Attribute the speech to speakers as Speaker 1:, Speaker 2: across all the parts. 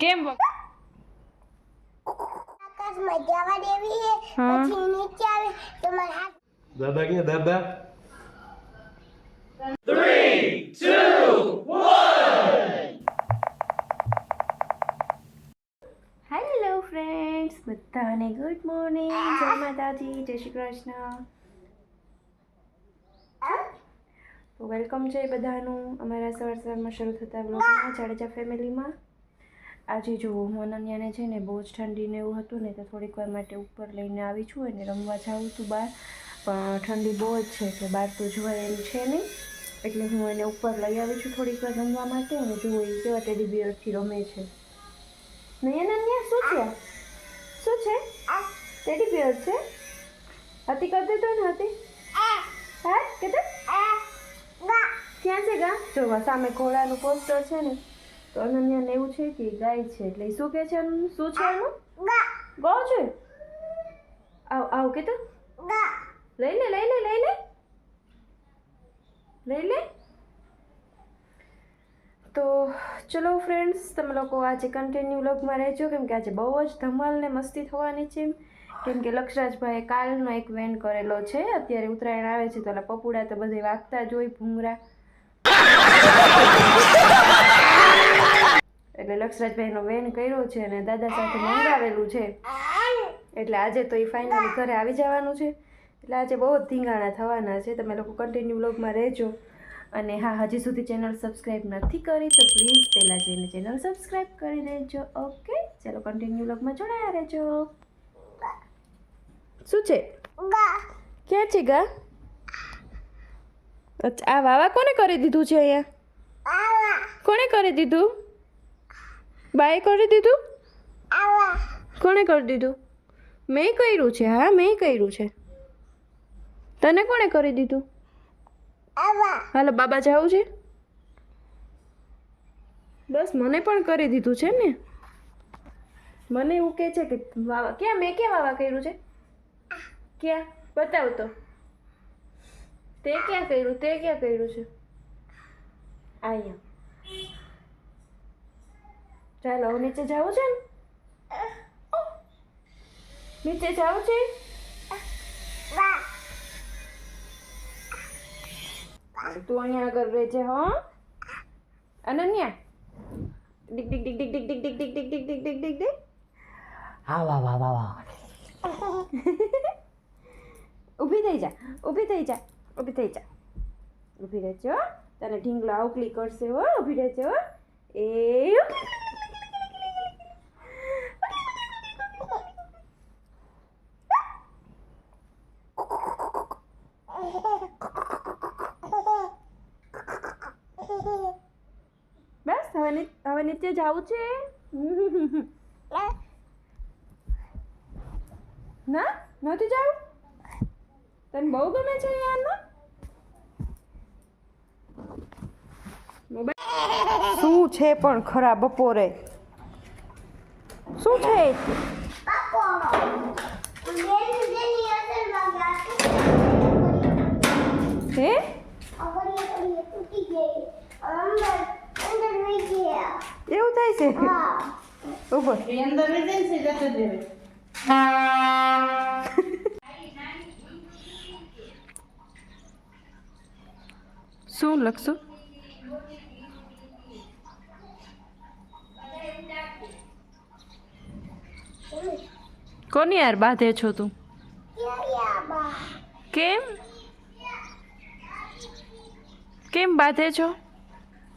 Speaker 1: કેમ
Speaker 2: આકાશમાં જવા દેવી છે
Speaker 1: હા.
Speaker 2: પછી નીચે આવે તો મારા હાથ
Speaker 3: દાદા ક્યાં દાદા?
Speaker 1: હેલો ફ્રેન્ડ્સ બધાને ગુડ મોર્નિંગ જય માતાજી જય શ્રી કૃષ્ણ. તો વેલકમ છે બધાનું અમારા સવાર સવારમાં શરૂ થતા બ્લોગમાં જાડેજા ફેમિલીમાં આજે જો હું અનન્યાને છે ને બહુ જ ઠંડી ને એવું હતું ને તો થોડીક વાર માટે ઉપર લઈને આવી છું અને રમવા જાઉં છું બહાર. પણ ઠંડી બહુ જ છે એટલે બહાર તો જવાય એમ છે નહીં. એટલે હું એને ઉપર લઈ આવી છું થોડીક વાર રમવા માટે અને જુઓ એ કેવા ટેડી બિયરથી રમે છે. નહીં અનન્યા શું છે? શું છે? ટેડી બિયર છે? હતી કરી તો ને હતી હા કે ક્યાં છે ગા? જોવા સામે ઘોડાનું પોસ્ટર છે ને. તો અનન્યાને એવું છે કે ગાય છે એટલે શું કહે છે એનું? શું છે એનું ગો. છે? આવ આવ કે તો. લઈ લે લઈ લે લઈ લે. લઈ લે. તો ચલો ફ્રેન્ડ્સ તમે લોકો આજે કન્ટિન્યુ વ્લોગમાં રહેજો. કેમ કે આજે બહુ જ ધમાલ ને મસ્તી થવાની છે કેમ કે લક્ષરાજભાઈએ કાલનો એક વેન કરેલો છે. અત્યારે ઉત્તરાયણ આવે છે તો પપુડા તો બધે વાગતા જ હોય ભૂંગરા. એટલે લક્ષરાજભાઈનો વેન કર્યો છે અને દાદા સાથે મંગાવેલું છે. એટલે આજે તો એ ફાઇનલી ઘરે આવી જવાનું છે. એટલે આજે બહુ જ ધીંગાણા થવાના છે. તમે લોકો કન્ટિન્યુ બ્લોગમાં રહેજો. અને હા હજી સુધી ચેનલ સબસ્ક્રાઈબ નથી કરી તો પ્લીઝ પહેલાં જઈને ચેનલ સબસ્ક્રાઈબ કરી દેજો. ઓકે ચાલો કન્ટિન્યુ બ્લોગમાં જોડાયા રહેજો. શું છે? ક્યાં છે ગા? અચ્છા આ વાવા કોને કરી દીધું છે અહીંયા? કોણે કરી દીધું? બાએ કરી દીધું? કોણે કરી દીધું? મેં કર્યું છે હા મેં કર્યું છે. તને કોણે કરી દીધું? હાલો બાબા જાવું છે. બસ મને પણ કરી દીધું છે ને? મને એવું કહે છે કે વાવા ક્યાં મેં ક્યાં વાવા કર્યું છે? ક્યાં? બતાવ તો. તે ક્યાં કર્યું તે ક્યાં કર્યું છે? અહીંયા. ચાલો હવે નીચે જવું છે નીચે જવું છે તું અહીંયા આગળ રહેજે હો અનન્યા ડિક ડિક ડિક ડિક ડિક ડિક ડિક ડિક ડિક ડિક ડિક ડિક ડિક
Speaker 3: હા વાહ વાહ વાહ વાહ
Speaker 1: ઊભી થઈ જા ઊભી થઈ જા ઊભી થઈ જા ઊભી રહેજો. તને ઢીંગલો આવકલી કરશે હો ઊભી રહેજો. એ બસ હવે ની- હવે નીચે જવું છે? ના? નથી જવું? તને બહુ ગમે છે યારનો શું છે પણ ખરા બપોરે? શું છે? હે? એવું થાય છે? ઉપર શું લખશું? કોની યાર બાંધે છો તું? કેમ? કેમ બાંધે છો?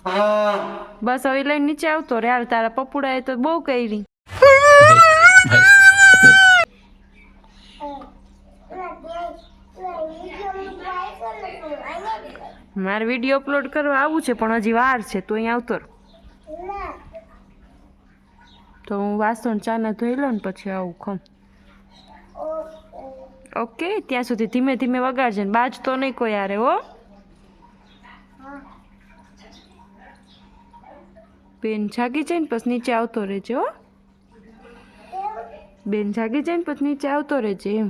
Speaker 1: બસ હવે લઈને નીચે આવતો રે. હાલ તારા પપુડાએ તો બહુ કરી. મારે વીડિયો અપલોડ કરવા આવું છે પણ હજી વાર છે તો અહીં આવતો. તો હું વાસણ ચાના ધોઈ લઉં ને પછી આવું ખમ. ઓકે ત્યાં સુધી ધીમે ધીમે વગાડજે ને. બાજ તો નહીં કોઈ યારે હો. બેન જાગી જઈને પછી નીચે આવતો રહેજે, હો. બેન જાગી જાય પછી નીચે આવતો રહેજે એમ.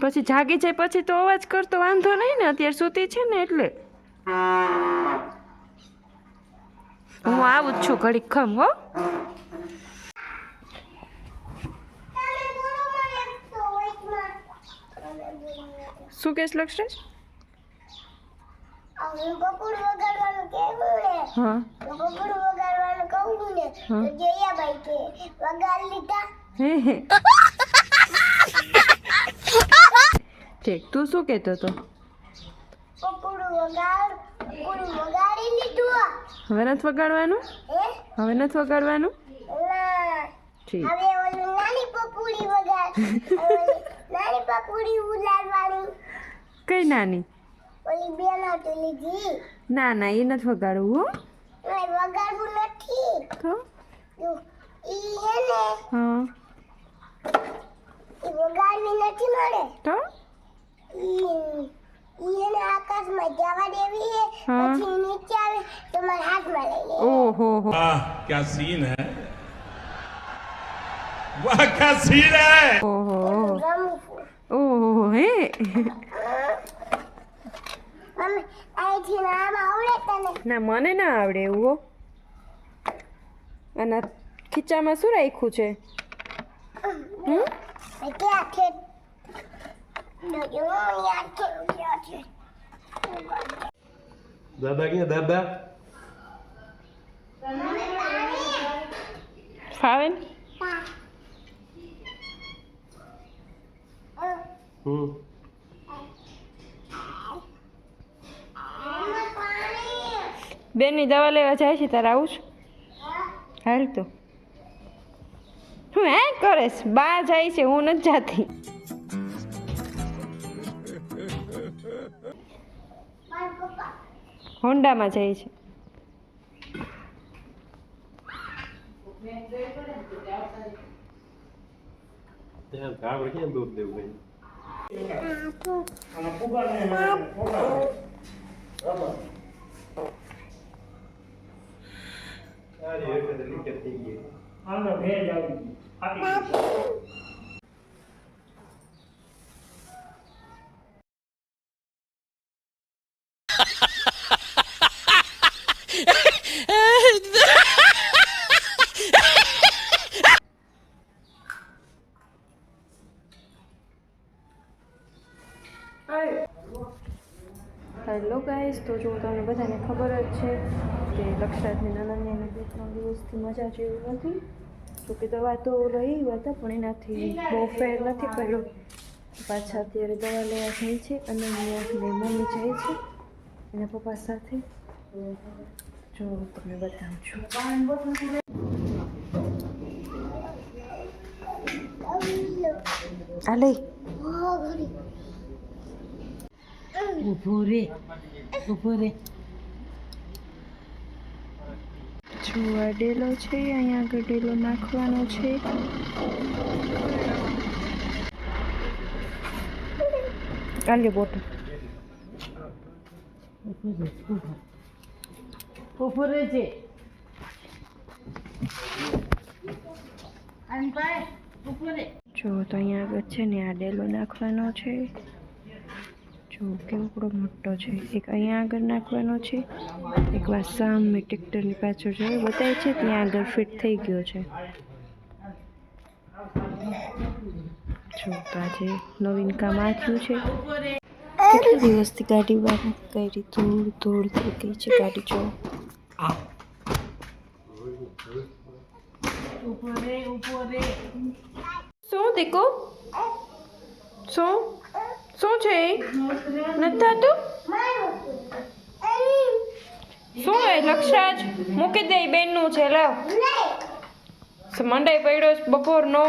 Speaker 1: પછી જાગી જાય પછી તો અવાજ કરતો, વાંધો નહીં ને, અત્યારે સૂતી છે ને એટલે. હું આવું જ છું ઘડીક ખમ, હો. શું કેસ લક્ષરાજ
Speaker 2: હવે બપોર વગાડવાનું કેવું ને
Speaker 1: હા.
Speaker 2: બપોર વગાડવાનું કહું ને તો
Speaker 1: હા.
Speaker 2: કે વગાડ લીધા?
Speaker 1: ઠીક તું શું કહેતો હતો?
Speaker 2: પકોડું વગાડ પકોડું વગાડી લીધું
Speaker 1: હવે નથી વગાડવાનું? હવે નથી વગાડવાનું? ઠીક.
Speaker 2: હવે ઓલું નાની પપુડી વગાડ. નાની પપુડી ઉલાડવાની
Speaker 1: કઈ નાની?
Speaker 2: ઓલી બે તો લીધી.
Speaker 1: ના ના એ નથી વગાડવું હો.
Speaker 2: વગાડવું નથી.
Speaker 1: તો?
Speaker 2: ઈ હે ને નથી મળે.
Speaker 1: તો?
Speaker 2: ઈને આકાશમાં જવા દેવી હે પછી નીચે આવે તો મારા હાથમાં લઈ
Speaker 1: ઓહો હો.
Speaker 4: આ ક્યા
Speaker 1: ઓહો હે. ના મને ના આવડે એવું હો. અને ખીચામાં શું રાખ્યું છે?
Speaker 3: દાદા કે દાદા?
Speaker 1: ફાવે ને?
Speaker 3: હમ.
Speaker 1: બેનની દવા લેવા જાય છે તારે આવું છું? હાલ તો. હું હે કરેશ? બા જાય છે હું નથી જાતી. હોન્ડામાં જાય છે.
Speaker 3: દૂધ દેવું સારી એટલે લીકેજ થઈ ગઈ.
Speaker 1: હેલો ગાઈઝ તો જો તમને બધાને ખબર જ છે કે લક્ષરાજની નાનાને બે ત્રણ દિવસથી મજા જેવી નથી. તો કે દવા તો રહી હતા પણ એનાથી બહુ ફેર નથી પડ્યો. પાછા અત્યારે દવા લેવા જાય છે અને અહીંયા મમ્મી જાય છે. એના પપ્પા સાથે. જો તમને બતાવું છું. આ લઈ. જો ડેલો છે અહીંયા આગળ ડેલો નાખવાનો છે. કાલે બોટલ. જો તો અહીંયા આગળ છે ને આ ડેલો નાખવાનો છે. જો કેવડો મોટો છે. એક અહીંયા આગળ નાખવાનો છે. એક વાર સામે ટ્રેક્ટરની પાછળ જો બતાવે છે ત્યાં આગળ ફિટ થઈ ગયો છે. જો તો આજે નવીન કામ આ થયું છે. કેટલા દિવસથી ગાડી બહાર કરી? ધૂળ ધૂળ થઈ ગઈ છે ગાડી જો. શું દેખો શું? શું છે? નથી થતું? શું એ લક્ષરાજ? મૂકી દે બેનનું છે લાવ મંડાઈ પડ્યો બપોરનો.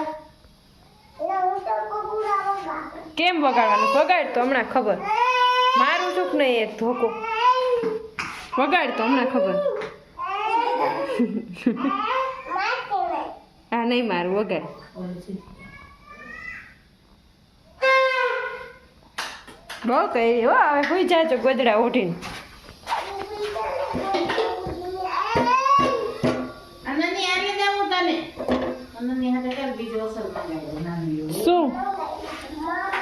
Speaker 1: કેમ વગાડવાનું? વગાડ તો હમણાં ખબર. મારું ચૂક નહીં એક ધોકો. વગાડ તો હમણાં ખબર. હા નહીં મારું વગાડ. બહુ કહી હો હવે હોઈ જાજો ગોદડા
Speaker 5: ઉઠીને
Speaker 1: શું?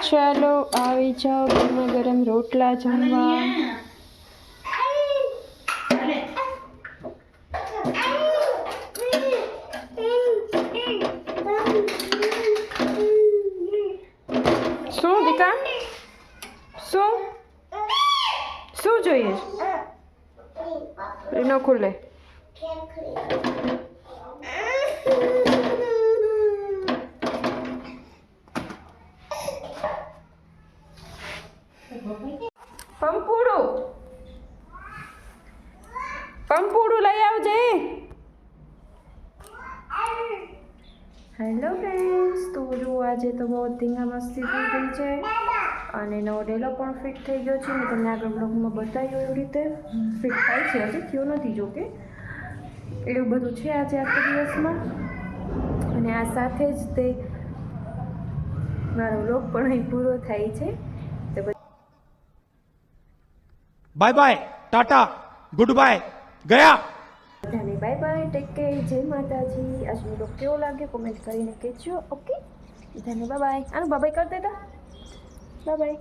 Speaker 1: ચાલો આવી જાઓ ગરમ ગરમ રોટલા જમવા.
Speaker 5: શું દીકા?
Speaker 1: શું? શું જોઈએ
Speaker 2: છે? ન ખુલે.
Speaker 1: પંપુડું. પંપુડું લઈ આવજે. હેલો ફ્રેન્ડ્સ તો જો આજે તો બહુ ધીંગા મસ્તી થઈ ગઈ છે. અને એનો ડેલો પણ ફિટ થઈ ગયો છે. મેં તમને આગળ બ્લોગમાં બતાવ્યું એવી રીતે. ફિટ થાય છે હજી થયો નથી જોકે એવું બધું છે આજે આખા દિવસમાં. અને આ સાથે જ તે મારો બ્લોગ પણ અહીં પૂરો થાય છે. તો
Speaker 4: bye bye tata good bye ગયા.
Speaker 1: બધાને બાય બાય ટેક કે જય માતાજી. આજનો બ્લોગ કેવો લાગે કોમેન્ટ કરીને કહેજો. ઓકે બધાને બાય બાય આનું બાય કરી દેતા. Bye bye